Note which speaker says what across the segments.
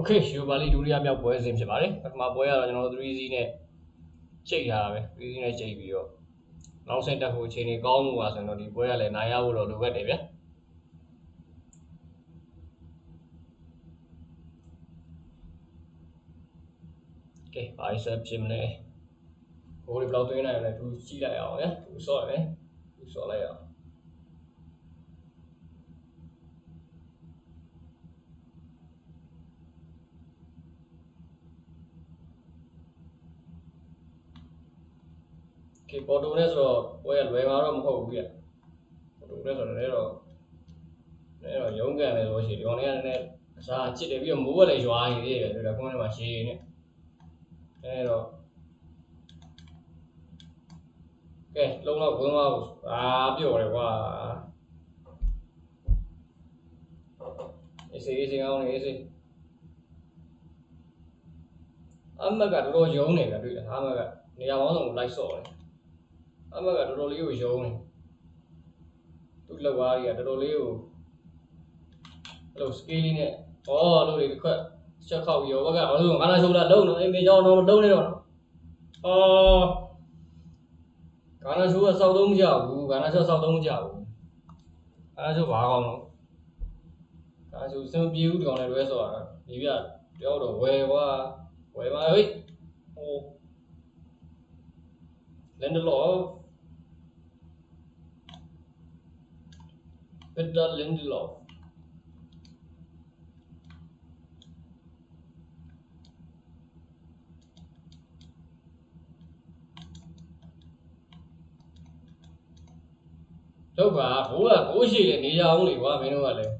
Speaker 1: Okay ယူပါလီဒုတိယမြောက်ပွဲစဉ်ဖြစ်ပါတယ်ပထမပွဲကတော့ကျွန်တော်တို့ 3C နဲ့ချိန်ထားတာပဲ 3C နဲ့ချိန်ပြီးတော့နောက်ဆက်တက်ဖို့အချိန်ကြီးကောင်းမှုပါဆိုရင်တော့ဒီပွဲကလည်းနိုင်ရဖို့တော့လိုအပ်တယ်ဗျာကဲဘာဆက်ဖြစ်မလဲဟိုဒီဘယ်လောက်သွင်းနိုင်ရလဲသူကြည့်လိုက်အောင်ဗျာသူစော့ရမယ်သူစော့လိုက်အောင် ကဲပေါ်တိုနဲ့ဆိုတော့ပွဲကလွယ်မှာတော့မဟုတ်ဘူးပြပေါ်တိုနဲ့ဆိုတော့လည်းတော့လည်းတော့ရုံးကန်တယ်ဆိုရှိဒီကောင်လေးကလည်းအစားချစ်တယ်ပြီးတော့မိုးကလည်းရွာနေသေးတယ်ဆိုတော့ကွန်းထဲမှာရှည်နေအဲတော့ကဲလုံးတော့ဝင်သွားဘူးအာပြော့တယ်ကွာအေးစေးအေးစေးအောင်လေအေးစေးအမကတော်တော်ယုံနေတယ်တွေ့လားအမကနေရာပေါင်းစုံကိုလိုက်ဆော့တယ် အမကတော်တော်လေးကိုယုံနေသူ့လောက်သားကြီးကတော်တော်လေးကိုအဲ့လို scale လေးနဲ့ဩလို့လေတစ်ခွက်ချက်ခောက်ပြီးရောဘက်ကဘာလို့ငါလာရှုံးတာလုံးတော့အိမ်မေကြောင်းတော့မလုံးနေတော့နော်အော်ဂါနာရှိုးကစောက်သုံးမကြဘူးဂါနာရှိုးစောက်သုံးမကြဘူးဂါနာရှိုးဘာကောင်းတော့ဂါနာရှိုးစံပြေဦးတောင်နဲ့လွဲဆော်တာဒီပြတယောက်တော့ဝယ်ကွာဝယ်ပါဟိတ်ဟို Lindelof Peter Lindelof တော့ပါဘိုးကဘိုးရှိတယ်နေရအောင်လေကွာမင်းတို့ကလည်း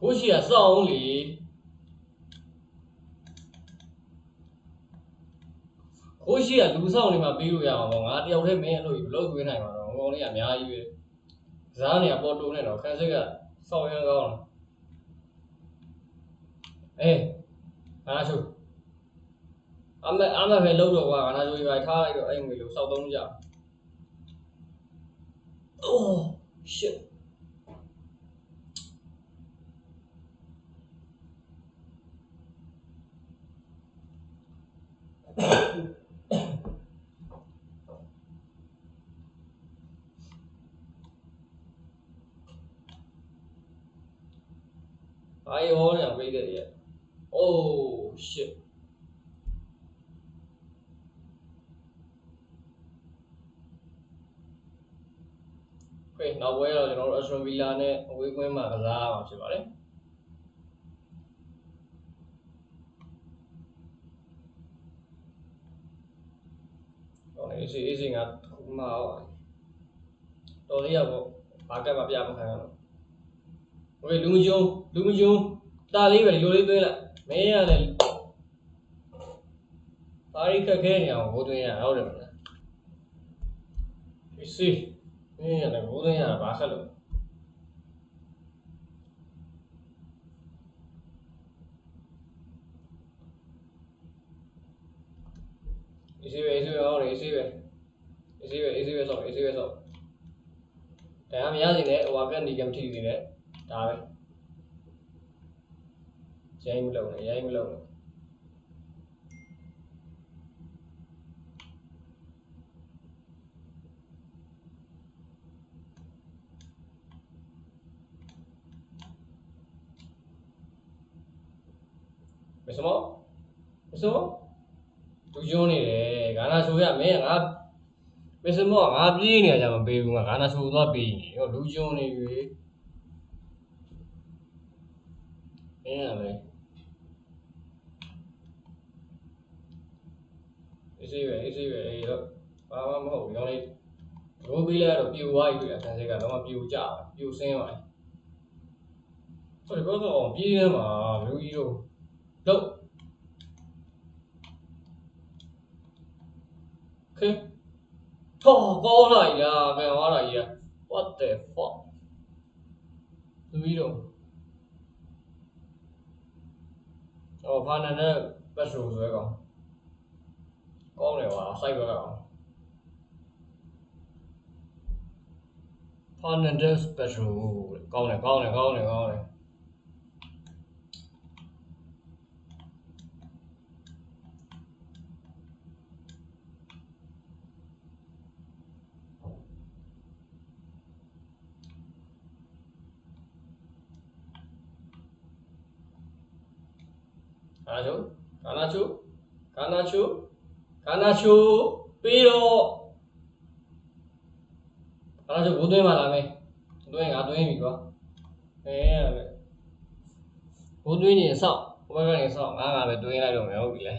Speaker 1: ဘိုးရှိကစောက်အောင်လေဘိုးရှိကလူဆောင်နေမှာပြီးလို့ရမှာပေါ့ငါတယောက်တည်းမင်းအဲ့လိုဘလို့သွင်းနိုင်မှာ တော့ငုံလေးကအများကြီးပဲဇားနေကပေါ်တုံးနေတော့ခန်းစိတ်ကစောက်ရမ်းကောင်းလားအေးငါချိုးအမေအမေပဲလှုပ်တော့ကွာငါချိုးကြီးပဲထားလိုက်တော့အဲ့ငွေလို့စောက်သုံးကြ Oh shit. ဘာကြီးဟောနေတာပြိတ္တတွေကအိုး shit ကဲနောက်ပွဲကတော့ကျွန်တော်တို့ Aston Villa နဲ့အဝေးကွင်းမှာကစားမှာဖြစ်ပါတယ်ော်လေးအေးအေးငါခုမှတော်လေးရပေါ့ဘာကတ်မပြမခံရတော့ Okay လူမကျုံလူမကျုံတာလေးပဲဒီလိုလေးသွင်းလိုက်မင်းရတယ်ဘာရီခက်ခဲနေအောင်ဘိုးသွင်းရဟုတ်တယ်မလား။အေးစီအေးရတယ်ဘိုးသိန်းရတာဘာဆက်လို့အေးစေးပဲအေးစေးပဲဟောလေအေးစေးပဲအေးစေးပဲအေးစေးပဲဆောက်အေးစေးပဲဆောက်ဒါမှမရစီနဲ့ဟိုဟာကနေကမထိစီနဲ့ဒါပဲရိုင်းမလုံးနဲ့ ရိုင်းမလုံးနဲ့မစမောမစမောသူယွန်းနေတယ်ဂါနာဆိုရမင်းငါမစမောငါပြေးနေကြမှာပေးဘူးငါဂါနာဆိုသွားပေးနေဟော လူယွန်းနေပြီမင်းရမယ်အေးစေးပဲအေးစေးပဲအေးတော့ဘာမှမဟုတ်ဘူးရောင်းလေးရိုးပေးလိုက်တော့ပြူသွားပြီအခန်းစိတ်ကတော့မပြူကြပါပြူစင်းပါဆိုတော့တော့ပြေးနေမှာလူကြီးတို့ Đâu? Ok. Thỏ có này à, mẹ hóa này à. What the fuck? Lưu ý đâu. 哦，反正嘞，不舒服一个，讲的话，西个了。反正这不舒服，讲嘞，讲嘞，讲嘞，讲嘞。 နာချိုဂါနာချိုဂါနာချိုဂါနာချိုပြီးတော့ဂါနာချိုဘိုးသွင်းပါလားမေသွင်းငါသွင်းပြီကွာအဲအဲ့ဒါပဲဘိုးသွင်းနေစောက်ဘိုးကနေစောက်ငါငါပဲသွင်းလိုက်တော့မယ်ဟုတ်ပြီလေ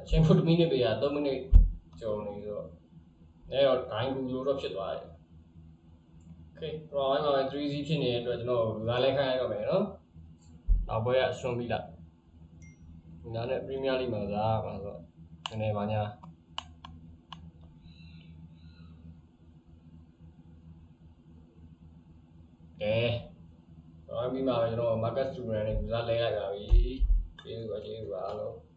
Speaker 1: အချင်းဖုတ်မိနစ်ပေးရ3မိနစ်ကျော်နေဆိုတော့အဲတော့ဂိုင်းကူလို့တော့ဖြစ်သွားတယ် Okay တော့အဲ့မှာ 3C ဖြစ်နေတဲ့အတွက်ကျွန်တော်လူသားလဲခိုင်းရတော့မယ်နော်။ နောက်ဘွဲကအစွန်ပြီးလိုက်။ဒီနားနဲ့ Premier League မှာစားမှာဆိုတော့နည်းနည်းပါညာ။ကဲတော့ပြီးမှပဲကျွန်တော် Marcus Thuram နဲ့လူသားလဲလိုက်ပါပြီ။ကျေးဇူးပါကျေးဇူးပါအားလုံး။